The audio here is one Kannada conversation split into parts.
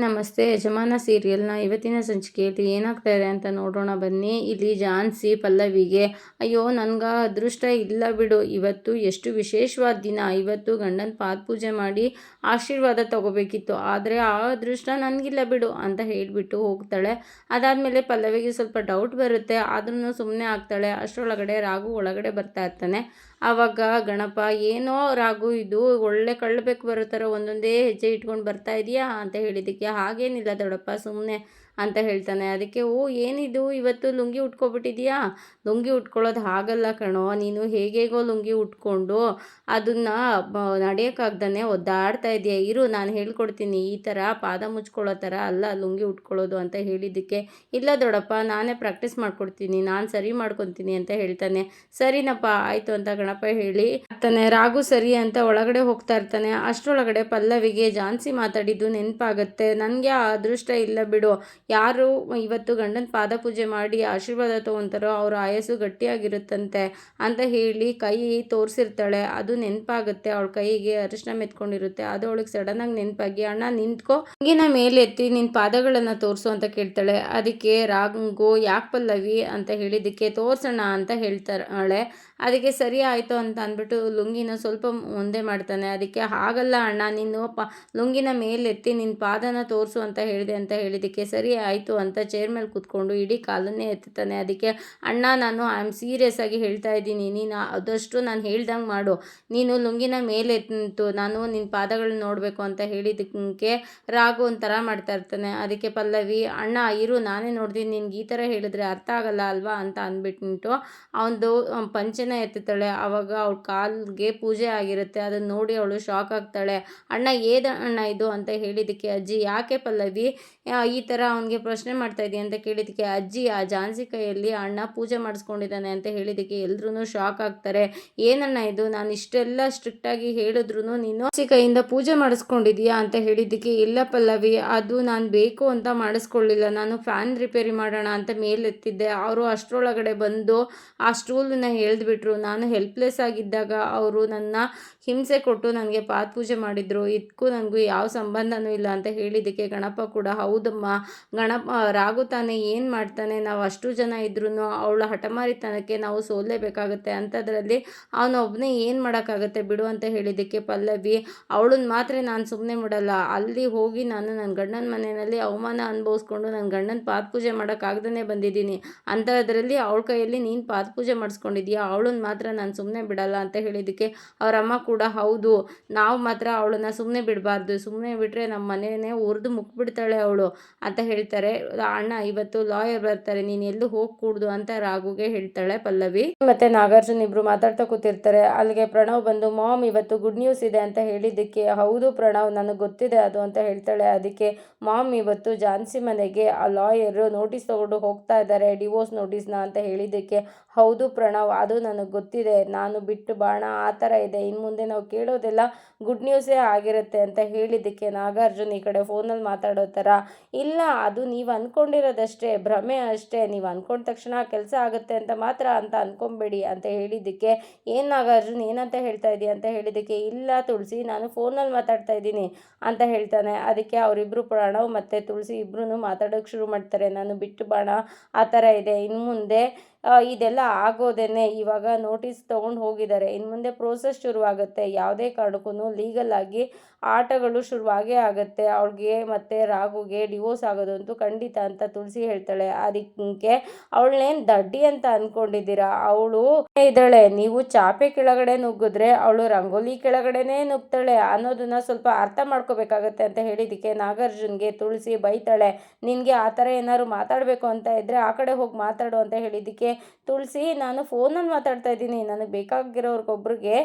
ನಮಸ್ತೆ, ಯಜಮಾನ ಸೀರಿಯಲ್ನ ಇವತ್ತಿನ ಸಂಚಿಕೆಯಲ್ಲಿ ಏನಾಗ್ತಾ ಇದೆ ಅಂತ ನೋಡೋಣ ಬನ್ನಿ. ಇಲ್ಲಿ ಜಾನ್ಸಿ ಪಲ್ಲವಿಗೆ, ಅಯ್ಯೋ, ನನಗೆ ಅದೃಷ್ಟ ಇಲ್ಲ ಬಿಡು. ಇವತ್ತು ಎಷ್ಟು ವಿಶೇಷವಾದ ದಿನ. ಇವತ್ತು ಗಂಡನ ಪಾದ ಪೂಜೆ ಮಾಡಿ ಆಶೀರ್ವಾದ ತಗೋಬೇಕಿತ್ತು. ಆದರೆ ಆ ಅದೃಷ್ಟ ನನಗಿಲ್ಲ ಬಿಡು ಅಂತ ಹೇಳಿಬಿಟ್ಟು ಹೋಗ್ತಾಳೆ. ಅದಾದಮೇಲೆ ಪಲ್ಲವಿಗೆ ಸ್ವಲ್ಪ ಡೌಟ್ ಬರುತ್ತೆ. ಆದ್ರೂ ಸುಮ್ಮನೆ ಆಗ್ತಾಳೆ. ಅಷ್ಟರೊಳಗಡೆ ರಾಘು ಒಳಗಡೆ ಬರ್ತಾ ಇರ್ತಾನೆ. ಆವಾಗ ಗಣಪ, ಏನೋ ರಾಗು ಇದು ಒಳ್ಳೆ ಕಳ್ಳಬೇಕು ಬರೋ ಥರ ಒಂದೊಂದೇ ಹೆಜ್ಜೆ ಇಟ್ಕೊಂಡು ಬರ್ತಾ ಇದೆಯಾ? ಅಂತ ಹೇಳಿದ್ದಕ್ಕೆ, ಹಾಗೇನಿಲ್ಲ ದೊಡ್ಡಪ್ಪ ಸುಮ್ಮನೆ ಅಂತ ಹೇಳ್ತಾನೆ. ಅದಕ್ಕೆ, ಓ, ಏನಿದು? ಇವತ್ತು ಲುಂಗಿ ಉಟ್ಕೊಬಿಟ್ಟಿದ್ಯಾ? ಲುಂಗಿ ಉಟ್ಕೊಳ್ಳೋದು ಹಾಗಲ್ಲ ಕಣೋ. ನೀನು ಹೇಗೇಗೋ ಲುಂಗಿ ಉಟ್ಕೊಂಡು ಅದನ್ನು ನಡೆಯೋಕ್ಕಾಗ್ದೇ ಒದ್ದಾಡ್ತಾ ಇದೆಯಾ ಇರು, ನಾನು ಹೇಳ್ಕೊಡ್ತೀನಿ. ಈ ಥರ ಪಾದ ಮುಚ್ಕೊಳ್ಳೋ ಥರ ಅಲ್ಲ ಲುಂಗಿ ಉಟ್ಕೊಳ್ಳೋದು ಅಂತ ಹೇಳಿದ್ದಕ್ಕೆ, ಇಲ್ಲ ದೊಡ್ಡಪ್ಪ ನಾನೇ ಪ್ರಾಕ್ಟೀಸ್ ಮಾಡ್ಕೊಡ್ತೀನಿ. ನಾನು ಸರಿ ಮಾಡ್ಕೊತೀನಿ ಅಂತ ಹೇಳ್ತಾನೆ. ಸರಿನಪ್ಪ, ಆಯಿತು ಅಂತ ಗಣಪ ಹೇಳಿ ತಾನೆ ರಾಗು ಸರಿ ಅಂತ ಒಳಗಡೆ ಹೋಗ್ತಾ ಇರ್ತಾನೆ. ಅಷ್ಟರೊಳಗಡೆ ಪಲ್ಲವಿಗೆ ಜಾನ್ಸಿ ಮಾತಾಡಿದ್ದು ನೆನಪಾಗತ್ತೆ. ನನಗೆ ಅದೃಷ್ಟ ಇಲ್ಲ ಬಿಡು. ಯಾರು ಇವತ್ತು ಗಂಡನ ಪಾದ ಪೂಜೆ ಮಾಡಿ ಆಶೀರ್ವಾದ ತೊಗೊತಾರೋ ಅವ್ರ ಆಯಸ್ಸು ಗಟ್ಟಿಯಾಗಿರುತ್ತಂತೆ ಅಂತ ಹೇಳಿ ಕೈ ತೋರಿಸಿರ್ತಾಳೆ. ಅದು ನೆನಪಾಗುತ್ತೆ. ಅವಳ ಕೈಗೆ ಅರಿಶಿನ ಮೆತ್ಕೊಂಡಿರುತ್ತೆ. ಅದು ಅವಳಿಗೆ ಸಡನ್ನಾಗಿ ನೆನಪಾಗಿ, ಅಣ್ಣ, ನಿಂತ್ಕೋ. ಹಿಂಗಿನ ಮೇಲೆ ಎತ್ತಿ ನಿನ್ನ ಪಾದಗಳನ್ನು ತೋರಿಸು ಅಂತ ಕೇಳ್ತಾಳೆ. ಅದಕ್ಕೆ ರಾಗು ಯಾಕೆ ಪಲ್ಲವಿ ಅಂತ ಹೇಳಿದ್ದಕ್ಕೆ ತೋರ್ಸೋಣ ಅಂತ ಹೇಳ್ತಾಳೆ. ಅದಕ್ಕೆ ಸರಿ ಆಯಿತು ಅಂತ ಅಂದ್ಬಿಟ್ಟು ಲುಂಗಿನ ಸ್ವಲ್ಪ ಮುಂದೆ ಮಾಡ್ತಾನೆ. ಅದಕ್ಕೆ ಹಾಗಲ್ಲ ಅಣ್ಣ, ನೀನು ಪ, ಲುಂಗಿನ ಮೇಲೆತ್ತಿ ನಿನ್ನ ಪಾದನ ತೋರಿಸು ಅಂತ ಹೇಳಿದೆ ಅಂತ ಹೇಳಿದ್ದಕ್ಕೆ ಸರಿ ಆಯಿತು ಅಂತ ಚೇರ್ ಮೇಲೆ ಕೂತ್ಕೊಂಡು ಇಡೀ ಕಾಲನ್ನೇ ಎತ್ತುತ್ತಾನೆ ಅದಕ್ಕೆ, ಅಣ್ಣ, ನಾನು ಐ ಆಮ್ ಸೀರಿಯಸ್ ಆಗಿ ಹೇಳ್ತಾ ಇದ್ದೀನಿ. ನೀನು ಆದಷ್ಟು ನಾನು ಹೇಳ್ದಂಗೆ ಮಾಡು. ನೀನು ಲುಂಗಿನ ಮೇಲೆ ಎತ್ತು ನಾನು ನಿನ್ನ ಪಾದಗಳನ್ನ ನೋಡಬೇಕು ಅಂತ ಹೇಳಿದಕ್ಕೆ ರಾಗು ಒಂಥರ ಮಾಡ್ತಾ ಇರ್ತಾನೆ. ಅದಕ್ಕೆ, ಪಲ್ಲವಿ, ಅಣ್ಣ, ಇರು, ನಾನೇ ನೋಡ್ತೀನಿ ನಿನ್ಗೆ ಈ ಥರ ಹೇಳಿದ್ರೆ ಅರ್ಥ ಆಗಲ್ಲ ಅಲ್ವಾ? ಅಂತ ಅಂದ್ಬಿಟ್ಟು ಅವನದು ಪಂಚನ ಎತ್ತುತ್ತಾಳೆ ಆವಾಗ ಅವಳ ಕಾಲ್ಗೆ ಪೂಜೆ ಆಗಿರುತ್ತೆ. ಅದನ್ನು ನೋಡಿ ಅವಳು ಶಾಕ್ ಆಗ್ತಾಳೆ. ಅಣ್ಣ ಏದ ಅಣ್ಣ ಇದು? ಅಂತ ಹೇಳಿದ್ದಕ್ಕೆ, ಅಜ್ಜಿ, ಯಾಕೆ ಪಲ್ಲವಿ? ಈ ಥರ ಅವನಿಗೆ ಪ್ರಶ್ನೆ ಮಾಡ್ತಾ ಇದೆಯಾ ಅಂತ ಕೇಳಿದ್ದಕ್ಕೆ ಅಜ್ಜಿ, ಆ ಜಾನ್ಸಿ ಕೈಯಲ್ಲಿ ಅಣ್ಣ ಪೂಜೆ ಮಾಡಿಸ್ಕೊಂಡಿದ್ದಾನೆ ಅಂತ ಹೇಳಿದ್ದಕ್ಕೆ ಎಲ್ರೂ ಶಾಕ್ ಆಗ್ತಾರೆ. ಏನಣ್ಣ ಇದು? ನಾನು ಇಷ್ಟೆಲ್ಲ ಸ್ಟ್ರಿಕ್ಟಾಗಿ ಹೇಳಿದ್ರು ನೀನು ಕೈಯಿಂದ ಪೂಜೆ ಮಾಡಿಸ್ಕೊಂಡಿದೀಯಾ ಅಂತ ಹೇಳಿದ್ದಕ್ಕೆ, ಇಲ್ಲ ಪಲ್ಲವಿ, ಅದು ನಾನು ಬೇಕು ಅಂತ ಮಾಡಿಸ್ಕೊಳ್ಳಿಲ್ಲ. ನಾನು ಫ್ಯಾನ್ ರಿಪೇರಿ ಮಾಡೋಣ ಅಂತ ಮೇಲೆತ್ತಿದ್ದೆ. ಅವರು ಅಷ್ಟರೊಳಗಡೆ ಬಂದು ಆ ಸ್ಟೂಲನ್ನ ಎಳೆದ್ಬಿಟ್ರು ನಾನು ಹೆಲ್ಪ್ಲೆಸ್ ಆಗಿದ್ದಾಗ ಅವರು ನನ್ನ ಹಿಂಸೆ ಕೊಟ್ಟು ನನಗೆ ಪಾತ್ ಪೂಜೆ ಮಾಡಿದರು. ಇದಕ್ಕೂ ನನಗೂ ಯಾವ ಸಂಬಂಧನೂ ಇಲ್ಲ ಅಂತ ಹೇಳಿದ್ದಕ್ಕೆ, ಗಣಪ ಕೂಡ, ಹೌದಮ್ಮ ಗಣಪ ರಾಗು ತಾನೆ ಏನು ಮಾಡ್ತಾನೆ, ನಾವು ಅಷ್ಟು ಜನ ಇದ್ರೂ ಅವಳ ಹಠಮಾರಿತನಕ್ಕೆ ನಾವು ಸೋಲೇಬೇಕಾಗುತ್ತೆ ಅಂಥದ್ರಲ್ಲಿ ಅವನೊಬ್ಬನೇ ಏನು ಮಾಡೋಕ್ಕಾಗುತ್ತೆ ಬಿಡು ಅಂತ ಹೇಳಿದ್ದಕ್ಕೆ ಪಲ್ಲವಿ ಅವಳನ್ನ ಮಾತ್ರ ನಾನು ಸುಮ್ಮನೆ ಬಿಡಲ್ಲ ಅಲ್ಲಿ ಹೋಗಿ ನಾನು ನನ್ನ ಗಂಡನ ಮನೆಯಲ್ಲಿ ಅವಮಾನ ಅನುಭವಿಸ್ಕೊಂಡು ನನ್ನ ಗಂಡನ ಪಾದ ಪೂಜೆ ಮಾಡೋಕ್ಕಾಗ್ದೇ ಬಂದಿದ್ದೀನಿ. ಅಂಥದ್ರಲ್ಲಿ ಅವಳ ಕೈಯಲ್ಲಿ ನೀನು ಪಾದ ಪೂಜೆ ಮಾಡಿಸ್ಕೊಂಡಿದ್ಯಾ? ಅವಳನ್ನ ಮಾತ್ರ ನಾನು ಸುಮ್ಮನೆ ಬಿಡಲ್ಲ ಅಂತ ಹೇಳಿದ್ದಕ್ಕೆ ಅವರಮ್ಮ ಕೂಡ ಹೌದು. ನಾವು ಮಾತ್ರ ಅವಳನ್ನ ಸುಮ್ಮನೆ ಬಿಡಬಾರ್ದು. ಸುಮ್ಮನೆ ಬಿಟ್ಟರೆ ನಮ್ಮ ಮನೆಯೇ ಉರಿದು ಮುಕ್ಬಿಡ್ತಾಳೆ ಅವಳು ಅಂತ ಹೇಳ್ತಾರೆ ಅಣ್ಣ, ಇವತ್ತು ಲಾಯರ್ ಬರ್ತಾರೆ, ನೀನು ಎಲ್ಲೂ ಹೋಗ್ಕೂಡ್ದು? ಅಂತ ರಾಘುಗೆ ಹೇಳ್ತಾಳೆ ಪಲ್ಲವಿ. ಮತ್ತೆ ನಾಗಾರ್ಜುನ್ ಇಬ್ರು ಮಾತಾಡ್ತಾ ಕೂತಿರ್ತಾರೆ, ಅಲ್ಲಿಗೆ ಪ್ರಣವ್ ಬಂದು, ಮಾಮ್, ಇವತ್ತು ಗುಡ್ ನ್ಯೂಸ್ ಇದೆ ಅಂತ ಹೇಳಿದ್ದಕ್ಕೆ, ಹೌದು ಪ್ರಣವ್, ನನಗೆ ಗೊತ್ತಿದೆ ಅದು ಅಂತ ಹೇಳ್ತಾಳೆ. ಅದಕ್ಕೆ, ಮಾಮ್, ಇವತ್ತು ಜಾನ್ಸಿ ಮನೆಗೆ ಆ ಲಾಯರ್ ನೋಟಿಸ್ ತಗೊಂಡು ಹೋಗ್ತಾ ಇದ್ದಾರೆ, ಡಿವೋರ್ಸ್ ನೋಟಿಸ್ನ ಅಂತ ಹೇಳಿದ್ದಕ್ಕೆ ಹೌದು ಪ್ರಣವ್, ಅದು ನನಗೆ ಗೊತ್ತಿದೆ. ನಾನು ಬಿಟ್ಟು ಬಾಣ, ಆ ಥರ ಇದೆ. ಇನ್ನು ಮುಂದೆ ನಾವು ಕೇಳೋದೆಲ್ಲ ಗುಡ್ ನ್ಯೂಸೇ ಆಗಿರುತ್ತೆ ಅಂತ ಹೇಳಿದ್ದಕ್ಕೆ ನಾಗಾರ್ಜುನ್ ಈ ಕಡೆ ಫೋನಲ್ಲಿ ಮಾತಾಡೋ ಥರ ಇಲ್ಲ. ಅದು ನೀವು ಅಂದ್ಕೊಂಡಿರೋದಷ್ಟೇ ಭ್ರಮೆ ಅಷ್ಟೇ. ನೀವು ಅಂದ್ಕೊಂಡ ತಕ್ಷಣ ಕೆಲಸ ಆಗುತ್ತೆ ಅಂತ ಮಾತ್ರ ಅಂತ ಅಂದ್ಕೊಂಬೇಡಿ ಅಂತ ಹೇಳಿದ್ದಕ್ಕೆ ಏನು ನಾಗಾರ್ಜುನ್, ಏನಂತ ಹೇಳ್ತಾ ಇದೀಯ ಅಂತ ಹೇಳಿದ್ದಕ್ಕೆ ಇಲ್ಲ ತುಳಸಿ, ನಾನು ಫೋನಲ್ಲಿ ಮಾತಾಡ್ತಾ ಇದ್ದೀನಿ ಅಂತ ಹೇಳ್ತಾನೆ. ಅದಕ್ಕೆ ಅವರಿಬ್ಬರು ಪ್ರಣವ್ ಮತ್ತು ತುಳಸಿ ಇಬ್ಬರೂ ಮಾತಾಡೋಕ್ಕೆ ಶುರು ಮಾಡ್ತಾರೆ. ನಾನು ಬಿಟ್ಟು ಬಾಣ, ಆ ಥರ ಇದೆ. ಇನ್ನು ಮುಂದೆ ಇದೆಲ್ಲ ಆಗೋದೇನೆ ಇವಾಗ ನೋಟಿಸ್ ತೊಗೊಂಡು ಹೋಗಿದ್ದಾರೆ. ಇನ್ನು ಮುಂದೆ ಪ್ರೋಸೆಸ್ ಶುರುವಾಗುತ್ತೆ. ಯಾವುದೇ ಕಾರಣಕ್ಕೂ ಲೀಗಲ್ ಆಗಿ ಆಟಗಳು ಶುರುವಾಗೇ ಆಗುತ್ತೆ. ಅವ್ಳಿಗೆ ಮತ್ತು ರಾಘುಗೆ ಡಿವೋರ್ಸ್ ಆಗೋದಂತೂ ಖಂಡಿತ ಅಂತ ತುಳಸಿ ಹೇಳ್ತಾಳೆ. ಅದಕ್ಕೆ ಅವಳನ್ನೇನು ದಡ್ಡಿ ಅಂತ ಅಂದ್ಕೊಂಡಿದ್ದೀರಾ ಅವಳು ಇದ್ದಾಳೆ. ನೀವು ಚಾಪೆ ಕೆಳಗಡೆ ನುಗ್ಗಿದ್ರೆ ಅವಳು ರಂಗೋಲಿ ಕೆಳಗಡೆನೇ ನುಗ್ತಾಳೆ ಅನ್ನೋದನ್ನ ಸ್ವಲ್ಪ ಅರ್ಥ ಮಾಡ್ಕೋಬೇಕಾಗತ್ತೆ ಅಂತ ಹೇಳಿದ್ದಕ್ಕೆ ನಾಗಾರ್ಜುನ್ಗೆ ತುಳಸಿ ಬೈತಾಳೆ. ನಿನಗೆ ಆ ಥರ ಏನಾದ್ರು ಮಾತಾಡಬೇಕು ಅಂತ ಇದ್ದರೆ ಆ ಕಡೆ ಹೋಗಿ ಮಾತಾಡು ಅಂತ ಹೇಳಿದ್ದಕ್ಕೆ ತುಳಸಿ, ನಾನು ಫೋನಲ್ಲಿ ಮಾತಾಡ್ತಾ ಇದ್ದೀನಿ. ನನಗೆ ಬೇಕಾಗಿರೋರ್ಗೊಬ್ರಿಗೆ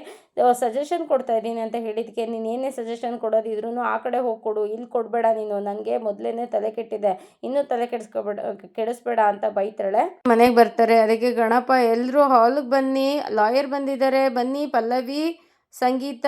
ಸಜೆಷನ್ ಕೊಡ್ತಾ ಇದ್ದೀನಿ ಅಂತ ಹೇಳಿದ್ದಕ್ಕೆ ನೀನು ಏನೇ ಸಜೆಷನ್ ಕೊಡೋದಿದ್ರು ಆ ಕಡೆ ಹೋಗಿ ಕೊಡು ಇಲ್ಲಿ ಕೊಡಬೇಡ ನೀನು. ನನಗೆ ಮೊದಲೇ ತಲೆ ಕೆಟ್ಟಿದೆ. ಇನ್ನೂ ತಲೆ ಕೆಡಿಸ್ಕೊಬೇಡ, ಕೆಡಿಸ್ಬೇಡ ಅಂತ ಬೈತಾಳೆ. ಮನೆಗೆ ಬರ್ತಾರೆ. ಅದಕ್ಕೆ ಗಣಪ ಎಲ್ಲರೂ ಹಾಲಿಗೆ ಬನ್ನಿ. ಲಾಯರ್ ಬಂದಿದ್ದಾರೆ. ಬನ್ನಿ ಪಲ್ಲವಿ, ಸಂಗೀತ.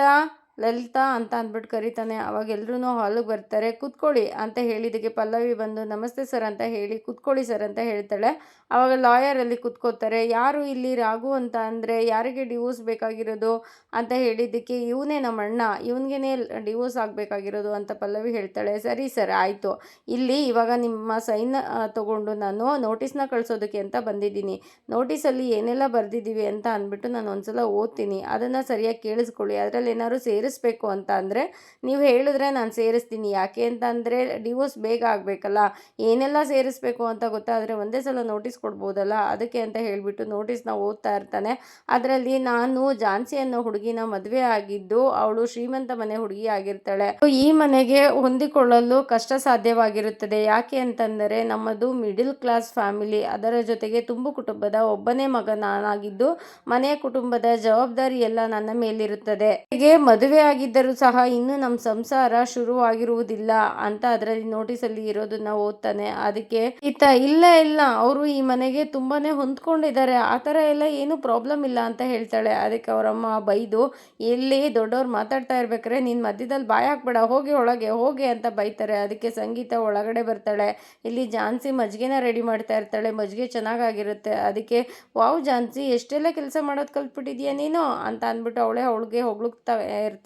ಲಲಿತಾ ಅಂತ ಅಂದ್ಬಿಟ್ಟು ಕರಿತಾನೆ, ಅವಾಗ ಎಲ್ಲರೂ ಹಾಲಿಗೆ ಬರ್ತಾರೆ, ಕೂತ್ಕೊಳ್ಳಿ ಅಂತ ಹೇಳಿದ್ದಕ್ಕೆ ಪಲ್ಲವಿ ಬಂದು, ನಮಸ್ತೆ ಸರ್ ಅಂತ ಹೇಳಿ, ಕೂತ್ಕೊಳ್ಳಿ ಸರ್ ಅಂತ ಹೇಳ್ತಾಳೆ. ಅವಾಗ ಲಾಯರ್ ಅಲ್ಲಿ ಕೂತ್ಕೋತಾರೆ, ಯಾರು ಇಲ್ಲಿ ರಾಘು ಅಂತ ಅಂದರೆ ಯಾರಿಗೆ ಡಿವೋರ್ಸ್ ಬೇಕಾಗಿರೋದು? ಅಂತ ಹೇಳಿದ್ದಕ್ಕೆ, ಇವನೇ ನಮ್ಮ ಅಣ್ಣ, ಇವನಿಗೇನೆ ಡಿವೋರ್ಸ್ ಆಗಬೇಕಾಗಿರೋದು ಅಂತ ಪಲ್ಲವಿ ಹೇಳ್ತಾಳೆ. ಸರಿ ಸರ್, ಆಯಿತು. ಇಲ್ಲಿ ಇವಾಗ ನಿಮ್ಮ ಸೈನ್ ತೊಗೊಂಡು ನಾನು ನೋಟಿಸ್ನ ಕಳಿಸೋದಕ್ಕೆ ಅಂತ ಬಂದಿದ್ದೀನಿ. ನೋಟಿಸಲ್ಲಿ ಏನೆಲ್ಲ ಬರೆದಿದ್ದೀವಿ ಅಂತ ಅಂದ್ಬಿಟ್ಟು ನಾನು ಒಂದ್ಸಲ ಓದ್ತೀನಿ. ಅದನ್ನು ಸರಿಯಾಗಿ ಕೇಳಿಸ್ಕೊಳ್ಳಿ. ಅದರಲ್ಲಿ ಏನಾದ್ರು ಸೇರಿಸ್ಬೇಕು ಅಂತ ಅಂದರೆ ನೀವು ಹೇಳಿದ್ರೆ ನಾನು ಸೇರಿಸ್ತೀನಿ. ಯಾಕೆ ಅಂತ ಅಂದರೆ ಡಿವೋರ್ಸ್ ಬೇಗ ಆಗಬೇಕಲ್ಲ. ಏನೆಲ್ಲ ಸೇರಿಸ್ಬೇಕು ಅಂತ ಗೊತ್ತಾದರೆ ಒಂದೇ ಸಲ ನೋಟಿಸ್ ಕೊಡ್ಬೋದಲ್ಲ. ಅದಕ್ಕೆ ಅಂತ ಹೇಳಿಬಿಟ್ಟು ನೋಟಿಸ್ನ ಓದ್ತಾ ಇರ್ತಾನೆ. ಅದರಲ್ಲಿ ನಾನು ಝಾನ್ಸಿ ಅನ್ನೋ ಹುಡುಗಿನ ಮದುವೆ ಆಗಿದ್ದು ಅವಳು ಶ್ರೀಮಂತ ಮನೆ ಹುಡುಗಿ ಆಗಿರ್ತಾಳೆ. ಈ ಮನೆಗೆ ಹೊಂದಿಕೊಳ್ಳಲು ಕಷ್ಟ ಸಾಧ್ಯವಾಗಿರುತ್ತದೆ. ಯಾಕೆ ಅಂತಂದರೆ ನಮ್ಮದು ಮಿಡಿಲ್ ಕ್ಲಾಸ್ ಫ್ಯಾಮಿಲಿ ಅದರ ಜೊತೆಗೆ ತುಂಬು ಕುಟುಂಬದ ಒಬ್ಬನೇ ಮಗ ನಾನಾಗಿದ್ದು ಮನೆ ಕುಟುಂಬದ ಜವಾಬ್ದಾರಿ ಎಲ್ಲ ನನ್ನ ಮೇಲಿರುತ್ತದೆ. ಹೀಗೆ ಮದುವೆ ಆಗಿದ್ದರೂ ಸಹ ಇನ್ನೂ ನಮ್ಮ ಸಂಸಾರ ಶುರುವಾಗಿರುವುದಿಲ್ಲ. ಅಂತ ಅದರಲ್ಲಿ ನೋಟಿಸಲ್ಲಿ ಇರೋದನ್ನ ಓದ್ತಾನೆ. ಅದಕ್ಕೆ ಈತ ಇಲ್ಲ ಇಲ್ಲ, ಅವರು ಈ ಮನೆಗೆ ತುಂಬಾನೇ ಹೊಂದ್ಕೊಂಡಿದ್ದಾರೆ. ಆ ಥರ ಎಲ್ಲ ಏನು ಪ್ರಾಬ್ಲಮ್ ಇಲ್ಲ, ಅಂತ ಹೇಳ್ತಾಳೆ. ಅದಕ್ಕೆ ಅವರಮ್ಮ ಬೈದು, ಎಲ್ಲಿ ದೊಡ್ಡವ್ರು ಮಾತಾಡ್ತಾ ಇರ್ಬೇಕಾರೆ, ನೀನು ಮಧ್ಯದಲ್ಲಿ ಬಾಯ್ ಹಾಕ್ಬೇಡ, ಹೋಗಿ ಒಳಗೆ, ಹೋಗಿ, ಅಂತ ಬೈತಾರೆ. ಅದಕ್ಕೆ ಸಂಗೀತ ಒಳಗಡೆ ಬರ್ತಾಳೆ. ಇಲ್ಲಿ ಜಾನ್ಸಿ ಮಜ್ಜಿಗೆನ ರೆಡಿ ಮಾಡ್ತಾ ಇರ್ತಾಳೆ. ಮಜ್ಜಿಗೆ ಚೆನ್ನಾಗಾಗಿರುತ್ತೆ. ಅದಕ್ಕೆ, ವಾವ್ ಜಾನ್ಸಿ, ಎಷ್ಟೆಲ್ಲ ಕೆಲಸ ಮಾಡೋದು ಕಲ್ತ್ಬಿಟ್ಟಿದ್ಯಾ ನೀನು? ಅಂತ ಅಂದ್ಬಿಟ್ಟು ಅವಳೆ ಅವಳಿಗೆ ಹೊಗಳುತ್ತಾ ಇರ್ತಾಳೆ.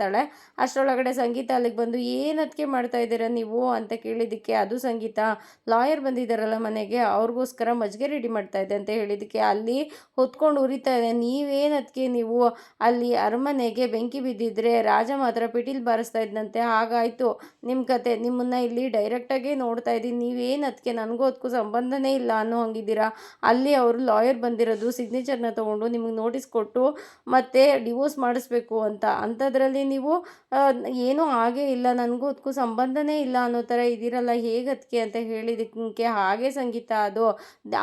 ಅಷ್ಟರೊಳಗಡೆ ಸಂಗೀತ ಅಲ್ಲಿಗೆ ಬಂದು ಏನದಕ್ಕೆ ಮಾಡ್ತಾ ಇದ್ದೀರಾ ನೀವು? ಅಂತ ಕೇಳಿದ್ದಕ್ಕೆ, ಅದು ಸಂಗೀತ. ಲಾಯರ್ ಬಂದಿದ್ದಾರಲ್ಲ ಮನೆಗೆ, ಅವ್ರಿಗೋಸ್ಕರ ಮಜ್ಜಿಗೆ ರೆಡಿ ಮಾಡ್ತಾ ಇದ್ದೆ, ಅಂತ ಹೇಳಿದ್ದಕ್ಕೆ, ಅಲ್ಲಿ ಹೊತ್ಕೊಂಡು ಉರಿತಾ ಇದೆ ನೀವೇನದಕ್ಕೆ ನೀವು? ಅಲ್ಲಿ ಅರಮನೆಗೆ ಬೆಂಕಿ ಬಿದ್ದಿದ್ರೆ ರಾಜ ಮಾತ್ರ ಪಿಟೀಲ್ ಬಾರಿಸ್ತಾ ಇದ್ದಂತೆ ಹಾಗಾಯಿತು. ನಿಮ್ಮ ಕತೆ, ನಿಮ್ಮನ್ನು ಇಲ್ಲಿ ಡೈರೆಕ್ಟಾಗಿ ನೋಡ್ತಾ ಇದ್ದೀನಿ, ನೀವೇನು ಅದಕ್ಕೆ ನನಗೂ ಅದಕ್ಕೂ ಸಂಬಂಧನೇ ಇಲ್ಲ ಅನ್ನೋ ಹಂಗಿದ್ದೀರಾ? ಅಲ್ಲಿ ಅವರು ಲಾಯರ್ ಬಂದಿರೋದು ಸಿಗ್ನೇಚರ್ನ ತಗೊಂಡು ನಿಮಗೆ ನೋಟಿಸ್ ಕೊಟ್ಟು ಮತ್ತೆ ಡಿವೋರ್ಸ್ ಮಾಡಿಸ್ಬೇಕು ಅಂತ. ಅಂಥದ್ರಲ್ಲಿ ನೀವು ಏನೂ ಹಾಗೇ ಇಲ್ಲ, ನನಗೂ ಅದಕ್ಕೂ ಸಂಬಂಧನೇ ಇಲ್ಲ ಅನ್ನೋ ಥರ ಇದ್ದೀರಲ್ಲ, ಹೇಗೆ ಅದಕ್ಕೆ ಅಂತ ಹೇಳಿದಕ್ಕೆ ಹಾಗೆ ಸಂಗೀತ ಅದು.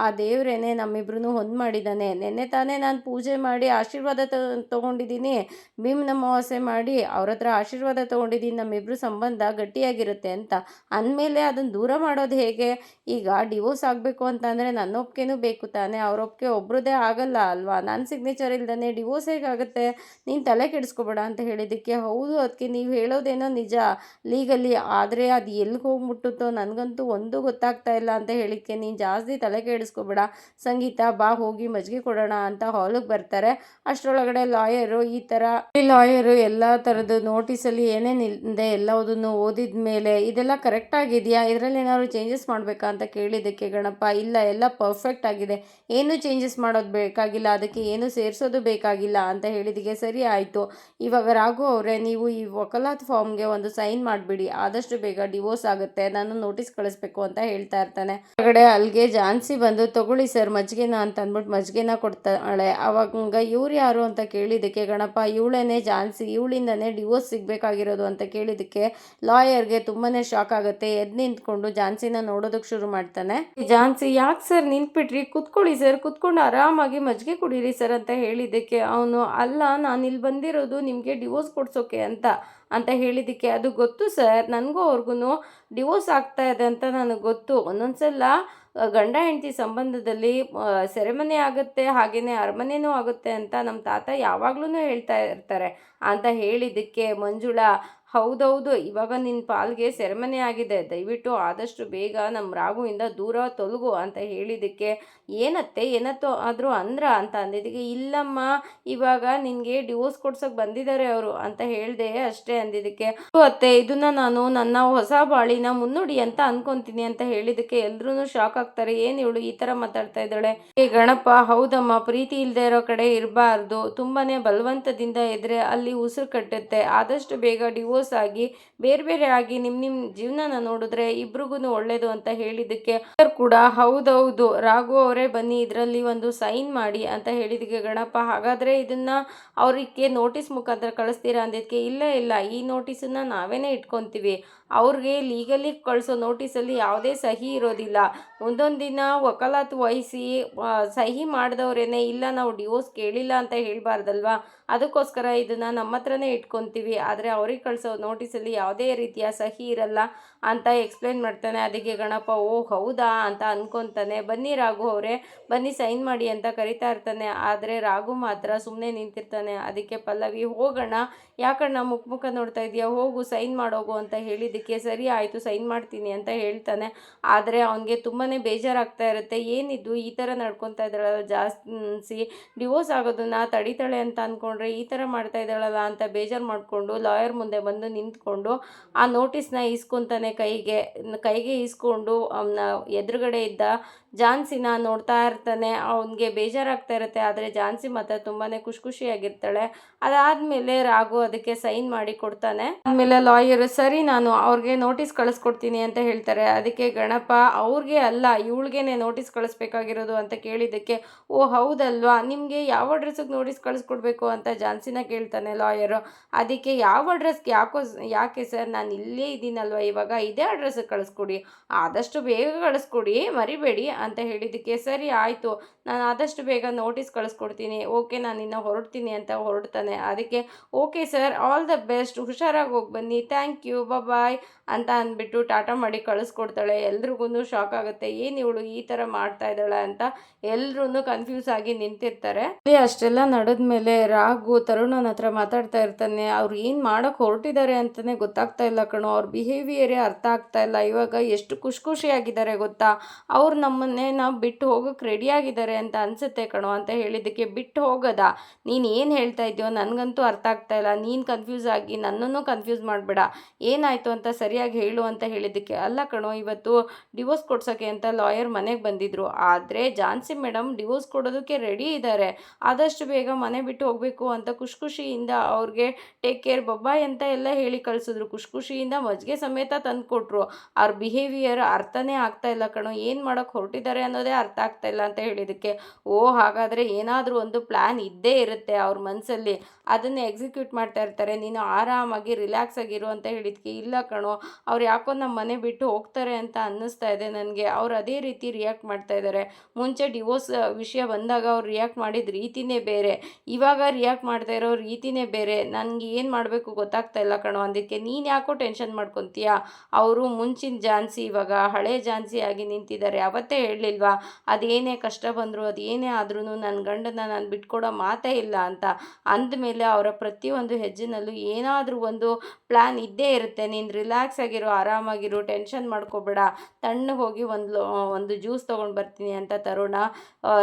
ಆ ದೇವರೇನೆ ನಮ್ಮಿಬ್ರು ಹೊಂದ್ ಮಾಡಿದ್ದಾನೆ. ನೆನ್ನೆ ತಾನೇ ನಾನು ಪೂಜೆ ಮಾಡಿ ಆಶೀರ್ವಾದ ತೊಗೊಂಡಿದ್ದೀನಿ. ಭೀಮ್ ಅಮಾವಾಸ್ಯೆ ಮಾಡಿ ಅವ್ರ ಹತ್ರ ಆಶೀರ್ವಾದ ತೊಗೊಂಡಿದ್ದೀನಿ. ನಮ್ಮಿಬ್ರು ಸಂಬಂಧ ಗಟ್ಟಿಯಾಗಿರುತ್ತೆ ಅಂತ. ಅಂದಮೇಲೆ ಅದನ್ನು ದೂರ ಮಾಡೋದು ಹೇಗೆ? ಈಗ ಡಿವೋರ್ಸ್ ಆಗಬೇಕು ಅಂತ ಅಂದರೆ ನನ್ನ ಒಪ್ಪಿಗೆನೂ ಬೇಕು ತಾನೇ. ಅವ್ರ ಒಪ್ಪಿಗೆ ಒಬ್ರದೇ ಆಗಲ್ಲ ಅಲ್ವಾ? ನನ್ನ ಸಿಗ್ನೇಚರ್ ಇಲ್ದೇ ಡಿವೋರ್ಸ್ ಹೇಗಾಗುತ್ತೆ? ನೀನು ತಲೆ ಕೆಡಿಸ್ಕೊಬೇಡ ಅಂತ ಹೇಳಿದ್ದಕ್ಕೆ ಹೌದು ಅದಕ್ಕೆ ನೀವು ಹೇಳೋದೇನೋ ನಿಜ. ಲೀಗಲಿ ಆದರೆ ಅದು ಎಲ್ಲಿಗೆ ಹೋಗ್ಬಿಟ್ಟುತ್ತೋ ನನಗಂತೂ ಒಂದು ಗೊತ್ತಾಗ್ತಾ ಇಲ್ಲ ಅಂತ ಹೇಳಿಕ್ಕೆ ನೀನು ಜಾಸ್ತಿ ತಲೆ ಕೆಡಿಸ್ಕೋಬೇಡ. ಸಂಗೀತ, ಬಾ ಹೋಗಿ ಮಜ್ಜಿಗೆ ಕೊಡೋಣ ಅಂತ ಹಾಲಿಗೆ ಬರ್ತಾರೆ. ಅಷ್ಟರೊಳಗಡೆ ಲಾಯರು ಈ ಥರ ಲಾಯರು ಎಲ್ಲ ಥರದ್ದು ನೋಟಿಸಲ್ಲಿ ಏನೇನು ಇಲ್ಲದೆ ಎಲ್ಲದನ್ನು ಓದಿದ ಮೇಲೆ ಇದೆಲ್ಲ ಕರೆಕ್ಟ್ ಆಗಿದೆಯಾ? ಇದರಲ್ಲಿ ಏನಾದ್ರು ಚೇಂಜಸ್ ಮಾಡಬೇಕಾ ಅಂತ ಕೇಳಿದ್ದಕ್ಕೆ ಗಣಪ, ಇಲ್ಲ, ಎಲ್ಲ ಪರ್ಫೆಕ್ಟ್ ಆಗಿದೆ. ಏನು ಚೇಂಜಸ್ ಮಾಡೋದು ಬೇಕಾಗಿಲ್ಲ, ಅದಕ್ಕೆ ಏನು ಸೇರಿಸೋದು ಬೇಕಾಗಿಲ್ಲ ಅಂತ ಹೇಳಿದಕ್ಕೆ ಸರಿ ಆಯಿತು. ಇವಾಗ ರಾಘು ನೀವು ಈ ವಕಲಾತ್ ಫಾರ್ಮ್ಗೆ ಒಂದು ಸೈನ್ ಮಾಡಿಬಿಡಿ. ಆದಷ್ಟು ಬೇಗ ಡಿವೋರ್ಸ್ ಆಗುತ್ತೆ. ನಾನು ನೋಟಿಸ್ ಕಳಿಸ್ಬೇಕು ಅಂತ ಹೇಳ್ತಾ ಇರ್ತಾನೆ. ಹೊರಗಡೆ ಅಲ್ಲಿಗೆ ಜಾನ್ಸಿ ಬಂದು, ತಗೊಳ್ಳಿ ಸರ್ ಮಜ್ಜಿಗೆನ ಅಂತ ಅಂದ್ಬಿಟ್ಟು ಮಜ್ಜಿಗೆನ ಕೊಡ್ತಾಳೆ. ಅವಾಗ ಇವ್ರು ಯಾರು ಅಂತ ಕೇಳಿದ್ದಕ್ಕೆ, ಗಣಪ, ಇವಳೇನೆ ಜಾನ್ಸಿ ಇವಳಿಂದನೇ ಡಿವೋರ್ಸ್ ಸಿಗಬೇಕಾಗಿರೋದು ಅಂತ ಕೇಳಿದ್ದಕ್ಕೆ ಲಾಯರ್ಗೆ ತುಂಬಾನೇ ಶಾಕ್ ಆಗುತ್ತೆ. ಎದ್ದು ನಿಂತ್ಕೊಂಡು ಜಾನ್ಸಿನ ನೋಡೋದಕ್ಕೆ ಶುರು ಮಾಡ್ತಾನೆ. ಜಾನ್ಸಿ ಯಾಕೆ ಸರ್ ನಿಂತ್ಬಿಟ್ರಿ? ಕುತ್ಕೊಳ್ಳಿ ಸರ್, ಕುತ್ಕೊಂಡು ಆರಾಮಾಗಿ ಮಜ್ಜಿಗೆ ಕುಡೀರಿ ಸರ್ ಅಂತ ಹೇಳಿದ್ದಕ್ಕೆ ಅವನು, ಅಲ್ಲ ನಾನು ಇಲ್ಲಿ ಬಂದಿರೋದು ನಿಮಗೆ ಡಿವೋರ್ಸ್ ಕೊಡ್ಸೋಕೆ ಅಂತ ಅಂತ ಹೇಳಿದ್ದಕ್ಕೆ ಅದು ಗೊತ್ತು ಸರ್ ನನಗೂ ಅವ್ರಿಗೂ ಡಿವೋರ್ಸ್ ಆಗ್ತಾ ಇದೆ ಅಂತ ನನಗೆ ಗೊತ್ತು. ಒಂದೊಂದು ಸಲ ಗಂಡ ಹೆಂಡತಿ ಸಂಬಂಧದಲ್ಲಿ ಸೆರೆಮನೆ ಆಗುತ್ತೆ ಹಾಗೆಯೇ ಅರಮನೆಯೂ ಆಗುತ್ತೆ ಅಂತ ನಮ್ಮ ತಾತ ಯಾವಾಗ್ಲೂ ಹೇಳ್ತಾ ಇರ್ತಾರೆ. ಅಂತ ಹೇಳಿದ್ದಕ್ಕೆ ಮಂಜುಳಾ ಹೌದೌದು, ಇವಾಗ ನಿನ್ನ ಪಾಲ್ಗೆ ಸೆರೆಮನೆ ಆಗಿದೆ. ದಯವಿಟ್ಟು ಆದಷ್ಟು ಬೇಗ ನಮ್ಮ ರಾಘುವಿಂದ ದೂರ ತೊಲಗು ಅಂತ ಹೇಳಿದ್ದಕ್ಕೆ ಏನತ್ತೆ, ಏನತ್ತೋ ಆದರೂ ಅಂದ್ರ ಅಂತ ಅಂದಿದ್ದಕ್ಕೆ, ಇಲ್ಲಮ್ಮ, ಇವಾಗ ನಿನಗೆ ಡಿವೋರ್ಸ್ ಕೊಡ್ಸೋಕೆ ಬಂದಿದ್ದಾರೆ ಅವರು ಅಂತ ಹೇಳಿದೆ ಅಷ್ಟೇ ಅಂದಿದ್ದಕ್ಕೆ. ಅತ್ತೆ, ಇದನ್ನ ನಾನು ನನ್ನ ಹೊಸ ಬಾಳಿನ ಮುನ್ನುಡಿ ಅಂತ ಅನ್ಕೊಂತೀನಿ ಅಂತ ಹೇಳಿದ್ದಕ್ಕೆ ಎಲ್ರೂ ಶಾಕ್ ಆಗ್ತಾರೆ. ಏನು ಇವಳು ಈ ಥರ ಮಾತಾಡ್ತಾ ಇದ್ದಾಳೆ? ಏ ಗಣಪ, ಹೌದಮ್ಮ, ಪ್ರೀತಿ ಇಲ್ಲದೆ ಇರೋ ಕಡೆ ಇರಬಾರ್ದು. ತುಂಬಾ ಬಲವಂತದಿಂದ ಇದ್ರೆ ಅಲ್ಲಿ ಉಸಿರು ಕಟ್ಟುತ್ತೆ. ಆದಷ್ಟು ಬೇಗ ಡಿವೋರ್ಸ್ ಆಗಿ ಬೇರೆ ಬೇರೆ ಆಗಿ ನಿಮ್ಮ ನಿಮ್ಮ ಜೀವನನ ನೋಡಿದ್ರೆ ಇಬ್ರಿಗೂ ಒಳ್ಳೇದು ಅಂತ ಹೇಳಿದಕ್ಕೆ ಕೂಡ ಹೌದೌದು ರಾಘು ಅವರೇ ಬನ್ನಿ, ಇದರಲ್ಲಿ ಒಂದು ಸೈನ್ ಮಾಡಿ ಅಂತ ಹೇಳಿದಕ್ಕೆ ಗಣಪ, ಹಾಗಾದ್ರೆ ಇದನ್ನ ಅವರಿಗೆ ನೋಟಿಸ್ ಮುಖಾಂತರ ಕಳಿಸ್ತೀರಾ ಅಂದಿದ್ದಕ್ಕೆ ಇಲ್ಲ ಇಲ್ಲ, ಈ ನೋಟಿಸನ್ನ ನಾವೇನೇ ಇಟ್ಕೊಂತೀವಿ. ಅವ್ರಿಗೆ ಲೀಗಲಿ ಕಳಿಸೋ ನೋಟಿಸಲ್ಲಿ ಯಾವುದೇ ಸಹಿ ಇರೋದಿಲ್ಲ. ಒಂದೊಂದು ದಿನ ವಕಾಲತ್ತು ವಹಿಸಿ ಸಹಿ ಮಾಡಿದವ್ರೇನೆ, ಇಲ್ಲ ನಾವು ಡಿವೋರ್ಸ್ ಕೇಳಿಲ್ಲ ಅಂತ ಹೇಳಬಾರ್ದಲ್ವಾ? ಅದಕ್ಕೋಸ್ಕರ ಇದನ್ನು ನಮ್ಮ ಹತ್ರನೇ ಇಟ್ಕೊತೀವಿ. ಆದರೆ ಅವ್ರಿಗೆ ಕಳಿಸೋ ನೋಟಿಸಲ್ಲಿ ಯಾವುದೇ ರೀತಿಯ ಸಹಿ ಇರಲ್ಲ ಅಂತ ಎಕ್ಸ್ಪ್ಲೇನ್ ಮಾಡ್ತಾನೆ. ಅದಕ್ಕೆ ಗಣಪ, ಓ, ಹೌದಾ ಅಂತ ಅಂದ್ಕೊತಾನೆ ಬನ್ನಿ ರಾಘು ಅವರೇ, ಬನ್ನಿ ಸೈನ್ ಮಾಡಿ ಅಂತ ಕರಿತಾ ಇರ್ತಾನೆ. ಆದರೆ ರಾಘು ಮಾತ್ರ ಸುಮ್ಮನೆ ನಿಂತಿರ್ತಾನೆ. ಅದಕ್ಕೆ ಪಲ್ಲವಿ ಹೋಗೋಣ ಯಾಕಣ್ಣ ಮುಖ ಮುಖ ನೋಡ್ತಾ ಇದೆಯಾ? ಹೋಗು ಸೈನ್ ಮಾಡೋಗು ಅಂತ ಹೇಳಿದ್ದಕ್ಕೆ ಸರಿ ಆಯಿತು, ಸೈನ್ ಮಾಡ್ತೀನಿ ಅಂತ ಹೇಳ್ತಾನೆ. ಆದರೆ ಅವನಿಗೆ ತುಂಬಾ ಬೇಜಾರಾಗ್ತಾ ಇರುತ್ತೆ. ಏನಿದ್ದು ಈ ಥರ ನಡ್ಕೊತಾ ಇದ್ದಾಳಲ್ಲ, ಜಾಸ್ತಿ ಡಿವೋರ್ಸ್ ಆಗೋದನ್ನ ತಡಿತಾಳೆ ಅಂತ ಅಂದ್ಕೊಂಡ್ರೆ ಈ ಥರ ಮಾಡ್ತಾ ಇದ್ದಾಳಲ್ಲ ಅಂತ ಬೇಜಾರು ಮಾಡಿಕೊಂಡು ಲಾಯರ್ ಮುಂದೆ ಬಂದು ನಿಂತ್ಕೊಂಡು ಆ ನೋಟಿಸ್ನ ಇಸ್ಕೊತಾನೆ ಕೈಗೆ. ಕೈಗೆ ಇಸ್ಕೊಂಡು ಅವನ ಎದುರುಗಡೆ ಇದ್ದ ಜಾನ್ಸಿನ ನೋಡ್ತಾ ಇರ್ತಾನೆ. ಅವನಿಗೆ ಬೇಜಾರಾಗ್ತಾ ಇರುತ್ತೆ, ಆದರೆ ಜಾನ್ಸಿ ಮಾತ್ರ ತುಂಬಾ ಖುಷಿ ಖುಷಿಯಾಗಿರ್ತಾಳೆ ಅದಾದ್ಮೇಲೆ ರಾಘು ಅದಕ್ಕೆ ಸೈನ್ ಮಾಡಿ ಕೊಡ್ತಾನೆ. ಆಮೇಲೆ ಲಾಯರ್, ಸರಿ ನಾನು ಅವ್ರಿಗೆ ನೋಟಿಸ್ ಕಳಿಸ್ಕೊಡ್ತೀನಿ ಅಂತ ಹೇಳ್ತಾರೆ. ಅದಕ್ಕೆ ಗಣಪ, ಅವ್ರಿಗೆ ಅಲ್ಲ, ಇವಳಿಗೇನೆ ನೋಟಿಸ್ ಕಳಿಸ್ಬೇಕಾಗಿರೋದು ಅಂತ ಕೇಳಿದ್ದಕ್ಕೆ, ಓ ಹೌದಲ್ವಾ? ನಿಮಗೆ ಯಾವ ಅಡ್ರೆಸ್ಸಿಗೆ ನೋಟಿಸ್ ಕಳಿಸ್ಕೊಡ್ಬೇಕು ಅಂತ ಜಾನ್ಸಿನ ಕೇಳ್ತಾನೆ ಲಾಯರು ಅದಕ್ಕೆ ಯಾವ ಅಡ್ರೆಸ್ಗೆ ಯಾಕೋ ಯಾಕೆ ಸರ್ ನಾನು ಇಲ್ಲೇ ಇದ್ದೀನಲ್ವ? ಇವಾಗ ಇದೇ ಅಡ್ರೆಸ್ಸಿಗೆ ಕಳಿಸ್ಕೊಡಿ. ಆದಷ್ಟು ಬೇಗ ಕಳಿಸ್ಕೊಡಿ, ಮರಿಬೇಡಿ ಅಂತ ಹೇಳಿದ್ದಕ್ಕೆ, ಸರಿ ಆಯಿತು. ನಾನು ಆದಷ್ಟು ಬೇಗ ನೋಟಿಸ್ ಕಳಿಸ್ಕೊಡ್ತೀನಿ. ಓಕೆ, ನಾನು ಇನ್ನು ಹೊರಡ್ತೀನಿ ಅಂತ ಹೊರಡ್ತಾನೆ. ಅದಕ್ಕೆ, okay sir all the best ಹುಷಾರಾಗಿ ಹೋಗಿ ಬನ್ನಿ. ಥ್ಯಾಂಕ್ ಯು ಬಾಯ್ why ಅಂತ ಅಂದ್ಬಿಟ್ಟು ಟಾಟಾ ಮಾಡಿ ಕಳಿಸ್ಕೊಡ್ತಾಳೆ. ಎಲ್ರಿಗೂ ಶಾಕ್ ಆಗುತ್ತೆ. ಏನು ಇವಳು ಈ ಥರ ಮಾಡ್ತಾ ಇದ್ದಾಳೆ ಅಂತ ಎಲ್ಲರೂ ಕನ್ಫ್ಯೂಸ್ ಆಗಿ ನಿಂತಿರ್ತಾರೆ. ಅದೇ ಅಷ್ಟೆಲ್ಲ ನಡೆದ್ಮೇಲೆ ರಾಘು ತರುಣನ ಹತ್ರ ಮಾತಾಡ್ತಾ ಇರ್ತಾನೆ. ಅವ್ರು ಏನು ಮಾಡೋಕೆ ಹೊರಟಿದ್ದಾರೆ ಅಂತಲೇ ಗೊತ್ತಾಗ್ತಾ ಇಲ್ಲ ಕಣೋ. ಅವ್ರ ಬಿಹೇವಿಯರೇ ಅರ್ಥ ಆಗ್ತಾ ಇಲ್ಲ. ಇವಾಗ ಎಷ್ಟು ಖುಷಿ ಖುಷಿಯಾಗಿದ್ದಾರೆ ಗೊತ್ತಾ? ಅವ್ರು ನಮ್ಮನ್ನೇ ನಾವು ಬಿಟ್ಟು ಹೋಗೋಕೆ ರೆಡಿಯಾಗಿದ್ದಾರೆ ಅಂತ ಅನಿಸುತ್ತೆ ಕಣೋ ಅಂತ ಹೇಳಿದ್ದಕ್ಕೆ ಬಿಟ್ಟು ಹೋಗೋದಾ. ನೀನು ಏನು ಹೇಳ್ತಾ ಇದೆಯೋ ನನಗಂತೂ ಅರ್ಥ ಆಗ್ತಾ ಇಲ್ಲ. ನೀನು ಕನ್ಫ್ಯೂಸ್ ಆಗಿ ನನ್ನನ್ನು ಕನ್ಫ್ಯೂಸ್ ಮಾಡಬೇಡ. ಏನಾಯಿತು ಅಂತ ಸರಿಯಾಗಿ ಹೇಳು ಅಂತ ಹೇಳಿದ್ದಕ್ಕೆ ಅಲ್ಲ ಕಣೋ, ಇವತ್ತು ಡಿವೋರ್ಸ್ ಕೊಡ್ಸೋಕ್ಕೆ ಅಂತ ಲಾಯರ್ ಮನೆಗೆ ಬಂದಿದ್ರು. ಆದರೆ ಜಾನ್ಸಿ ಮೇಡಮ್ ಡಿವೋರ್ಸ್ ಕೊಡೋದಕ್ಕೆ ರೆಡಿ ಇದ್ದಾರೆ. ಆದಷ್ಟು ಬೇಗ ಮನೆ ಬಿಟ್ಟು ಹೋಗಬೇಕು ಅಂತ ಖುಷಿ ಖುಷಿಯಿಂದ ಅವ್ರಿಗೆ ಟೇಕ್ ಕೇರ್ ಬಬ್ಬಾಯ್ ಅಂತ ಎಲ್ಲ ಹೇಳಿ ಕಳಿಸಿದ್ರು. ಖುಷಿ ಖುಷಿಯಿಂದ ಮಜ್ಜಿಗೆ ಸಮೇತ ತಂದು ಕೊಟ್ಟರು ಅವ್ರ ಬಿಹೇವಿಯರ್ ಅರ್ಥನೇ ಆಗ್ತಾ ಇಲ್ಲ ಕಣೋ, ಏನು ಮಾಡೋಕ್ಕೆ ಹೊರಟಿದ್ದಾರೆ ಅನ್ನೋದೇ ಅರ್ಥ ಆಗ್ತಾ ಇಲ್ಲ ಅಂತ ಹೇಳಿದ್ದಕ್ಕೆ. ಓ, ಹಾಗಾದರೆ ಏನಾದರೂ ಒಂದು ಪ್ಲ್ಯಾನ್ ಇದ್ದೇ ಇರುತ್ತೆ ಅವ್ರ ಮನಸ್ಸಲ್ಲಿ ಅದನ್ನು ಎಕ್ಸಿಕ್ಯೂಟ್ ಮಾಡ್ತಾ ಇರ್ತಾರೆ. ನೀನು ಆರಾಮಾಗಿ ರಿಲ್ಯಾಕ್ಸ್ ಆಗಿರು ಅಂತ ಹೇಳಿದ್ಕೆ ಇಲ್ಲ ಕಣೋ. ಅವ್ರು ಯಾಕೋ ನಮ್ಮ ಮನೆ ಬಿಟ್ಟು ಹೋಗ್ತಾರೆ ಅಂತ ಅನ್ನಿಸ್ತಾ ಇದೆ ನನಗೆ. ಅವ್ರು ಅದೇ ರೀತಿ ರಿಯಾಕ್ಟ್ ಮಾಡ್ತಾ ಇದ್ದಾರೆ ಮುಂಚೆ ಡಿವೋರ್ಸ್ ವಿಷಯ ಬಂದಾಗ ಅವ್ರು ರಿಯಾಕ್ಟ್ ಮಾಡಿದ ರೀತಿನೇ ಬೇರೆ. ಇವಾಗ ರಿಯಾಕ್ಟ್ ಮಾಡ್ತಾ ಇರೋ ರೀತಿನೇ ಬೇರೆ. ನನಗೆ ಏನು ಮಾಡಬೇಕು ಗೊತ್ತಾಗ್ತಾ ಇಲ್ಲ ಕಣೋ. ಅದಕ್ಕೆ ನೀನು ಯಾಕೋ ಟೆನ್ಷನ್ ಮಾಡ್ಕೊತೀಯ? ಅವರು ಮುಂಚಿನ ಜಾನ್ಸಿ ಇವಾಗ ಹಳೆ ಜಾನ್ಸಿ ಆಗಿ ನಿಂತಿದ್ದಾರೆ ಅವತ್ತೇ ಹೇಳಲಿಲ್ವಾ? ಅದೇನೇ ಕಷ್ಟ ಬಂದರೂ ಅದೇನೇ ಆದ್ರೂ ನನ್ನ ಗಂಡನ ನಾನು ಬಿಟ್ಕೊಡೋ ಮಾತೇ ಇಲ್ಲ ಅಂತ. ಅಂದಮೇಲೆ ಅವರ ಪ್ರತಿಯೊಂದು ಹೆಜ್ಜೆನಲ್ಲೂ ಏನಾದರೂ ಒಂದು ಪ್ಲ್ಯಾನ್ ಇದ್ದೇ ಇರುತ್ತೆ. ನೀನು ರಿಲ್ಯಾಕ್ಸ್ ಆಗಿರು, ಆರಾಮಾಗಿರು, ಟೆನ್ಷನ್ ಮಾಡ್ಕೋಬೇಡ, ತಣ್ಣಗೆ ಹೋಗಿ ಒಂದು ಒಂದು ಜ್ಯೂಸ್ ತೊಗೊಂಡು ಬರ್ತೀನಿ ಅಂತ ತರುಣ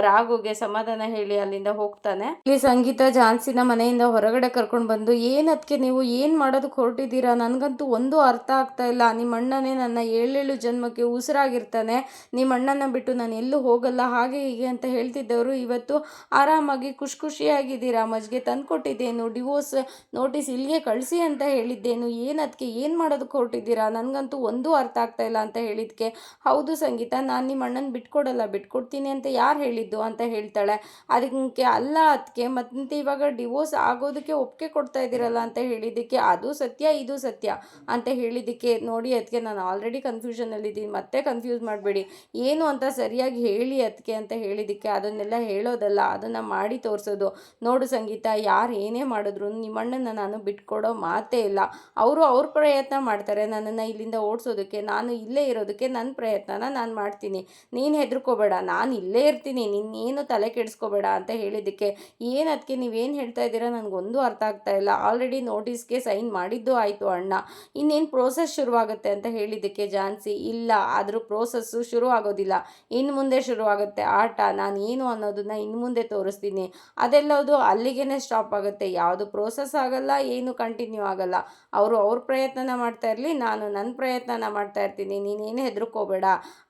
ರಾಗೋಗೆ ರಾಘುಗೆ ಸಮಾಧಾನ ಹೇಳಿ ಅಲ್ಲಿಂದ ಹೋಗ್ತಾನೆ. ಇಲ್ಲಿ ಸಂಗೀತ ಜಾನ್ಸಿನ ಮನೆಯಿಂದ ಹೊರಗಡೆ ಕರ್ಕೊಂಡು ಬಂದು ಏನದಕ್ಕೆ ನೀವು, ಏನು ಮಾಡೋದಕ್ಕೆ ಹೊರಟಿದ್ದೀರಾ? ನನಗಂತೂ ಒಂದು ಅರ್ಥ ಆಗ್ತಾ ಇಲ್ಲ. ನಿಮ್ಮ ಅಣ್ಣನೇ ನನ್ನ ಏಳೇಳು ಜನ್ಮಕ್ಕೆ ಉಸಿರಾಗಿರ್ತಾನೆ. ನಿಮ್ಮ ಅಣ್ಣನ ಬಿಟ್ಟು ನಾನು ಎಲ್ಲೂ ಹೋಗಲ್ಲ. ಹಾಗೆ ಹೀಗೆ ಅಂತ ಹೇಳ್ತಿದ್ದವರು. ಇವತ್ತು ಆರಾಮಾಗಿ ಖುಷಿ ಖುಷಿಯಾಗಿದ್ದೀರಾ? ಮಜ್ಗೆ ತಂದ್ಕೊಟ್ಟಿದ್ದೇನು, ಡಿವೋರ್ಸ್ ನೋಟಿಸ್ ಇಲ್ಲಿಗೆ ಕಳಿಸಿ ಅಂತ ಹೇಳಿದ್ದೇನು. ಏನದಕ್ಕೆ ಏನು ಮಾಡೋದಕ್ಕೆ ಹೊರಟಿದ್ದೀರಾ? ನನಗಂತೂ ಒಂದೂ ಅರ್ಥ ಆಗ್ತಾ ಇಲ್ಲ ಅಂತ ಹೇಳಿದ್ಕೆ. ಹೌದು ಸಂಗೀತ, ನಾನು ನಿಮ್ಮ ಅಣ್ಣನ ಬಿಟ್ಕೊಡಲ್ಲ, ಬಿಟ್ಕೊಡ್ತೀನಿ ಅಂತ ಯಾರು ಹೇಳಿದ್ದು ಅಂತ ಹೇಳ್ತಾಳೆ. ಅದಕ್ಕೆ ಅಲ್ಲ ಅದಕ್ಕೆ ಮತ್ತೆ ಇವಾಗ ಡಿವೋರ್ಸ್ ಆಗೋದಕ್ಕೆ ಒಪ್ಪಿಗೆ ಕೊಡ್ತಾ ಇದ್ದೀರಲ್ಲ ಅಂತ ಹೇಳಿದ್ದಕ್ಕೆ ಅದು ಸತ್ಯ, ಇದು ಸತ್ಯ ಅಂತ ಹೇಳಿದ್ದಕ್ಕೆ ನೋಡಿ ಅದಕ್ಕೆ ನಾನು ಆಲ್ರೆಡಿ ಕನ್ಫ್ಯೂಷನಲ್ಲಿದ್ದೀನಿ ಮತ್ತೆ ಕನ್ಫ್ಯೂಸ್ ಮಾಡಬೇಡಿ. ಏನು ಅಂತ ಸರಿಯಾಗಿ ಹೇಳಿ ಅದಕ್ಕೆ ಅಂತ ಹೇಳಿದ್ದಕ್ಕೆ ಅದನ್ನೆಲ್ಲ ಹೇಳೋದಲ್ಲ, ಅದನ್ನು ಮಾಡಿ ತೋರಿಸೋದು. ನೋಡು ಸಂಗೀತ, ಯಾರು ಏನೇ ಮಾಡಿದ್ರು ನಿಮ್ಮಣ್ಣನ ನಾನು ಬಿಟ್ಕೊಡೋ ಮಾತೇ ಇಲ್ಲ. ಅವರು ಅವ್ರ ಪ್ರಯತ್ನ ಮಾಡ್ತಾರೆ. ನನ್ನನ್ನು ಇಲ್ಲಿಂದ ಓಡಿಸೋದಕ್ಕೆ, ನಾನು ಇಲ್ಲೇ ಇರೋದಕ್ಕೆ ನನ್ನ ಪ್ರಯತ್ನನ ನಾನು ಮಾಡ್ತೀನಿ. ನೀನು ಹೆದರ್ಕೋಬೇಡ, ನಾನು ಇಲ್ಲೇ ಇರ್ತೀನಿ, ನಿನ್ನೇನು ತಲೆ ಕೆಡಿಸ್ಕೋಬೇಡ ಅಂತ ಹೇಳಿದ್ದಕ್ಕೆ ಏನು ಅದಕ್ಕೆ ನೀವೇನು ಹೇಳ್ತಾ ಇದ್ದೀರಾ ನನಗೊಂದು ಅರ್ಥ ಆಗ್ತಾ ಇಲ್ಲ. ಆಲ್ರೆಡಿ ನೋಟಿಸ್ಗೆ ಸೈನ್ ಮಾಡಿದ್ದು ಆಯಿತು ಅಣ್ಣ. ಇನ್ನೇನು ಪ್ರೋಸೆಸ್ ಶುರುವಾಗುತ್ತೆ ಅಂತ ಹೇಳಿದ್ದಕ್ಕೆ ಜಾನ್ಸಿ, ಇಲ್ಲ. ಆದರೂ ಪ್ರೋಸೆಸ್ಸು ಶುರು ಆಗೋದಿಲ್ಲ ಇನ್ನು ಮುಂದೆ ಶುರುವಾಗುತ್ತೆ. ಆಟ, ನಾನು ಏನು ಅನ್ನೋದನ್ನ ಇನ್ನು ಮುಂದೆ ತೋರಿಸ್ತೀನಿ. ಅದೆಲ್ಲದು ಅಲ್ಲಿಗೇನೆ ಸ್ಟಾಪ್ ಆಗುತ್ತೆ. ಯಾವುದು ಪ್ರೋಸೆಸ್ ಆಗಲ್ಲ, ಏನು ಕಂಟಿನ್ಯೂ ಆಗಲ್ಲ. ಅವರು ಅವ್ರ ಪ್ರಯತ್ನನ ಮಾಡ್ತಾ ಇರಲಿ ನಾನು ನನ್ನ ಪ್ರಯತ್ನನ ಮಾಡ್ತಾ ಇರ್ತೀನಿ ನೀನೇನು ಹೆದರ್ಕೋಬೇಡ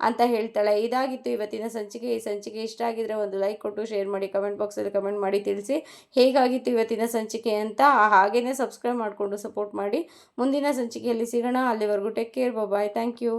ಅಂತ ಹೇಳ್ತಾಳೆ. ಇದಾಗಿತ್ತು ಇವತ್ತಿನ ಸಂಚಿಕೆ. ಈ ಸಂಚಿಕೆ ಇಷ್ಟ ಆಗಿದ್ರೆ ಒಂದು ಲೈಕ್ ಕೊಟ್ಟು ಶೇರ್ ಮಾಡಿ ಕಮೆಂಟ್ ಬಾಕ್ಸಲ್ಲಿ ಕಮೆಂಟ್ ಮಾಡಿ ತಿಳಿಸಿ ಹೇಗಾಗಿತ್ತು ಇವತ್ತಿನ ಸಂಚಿಕೆ ಅಂತ ಹಾಗೆಯೇ ಸಬ್ಸ್ಕ್ರೈಬ್ ಮಾಡಿಕೊಂಡು ಸಪೋರ್ಟ್ ಮಾಡಿ. ಮುಂದಿನ ಸಂಚಿಕೆಯಲ್ಲಿ ಸಿಗೋಣ. ಅಲ್ಲಿವರೆಗೂ take care bye thank you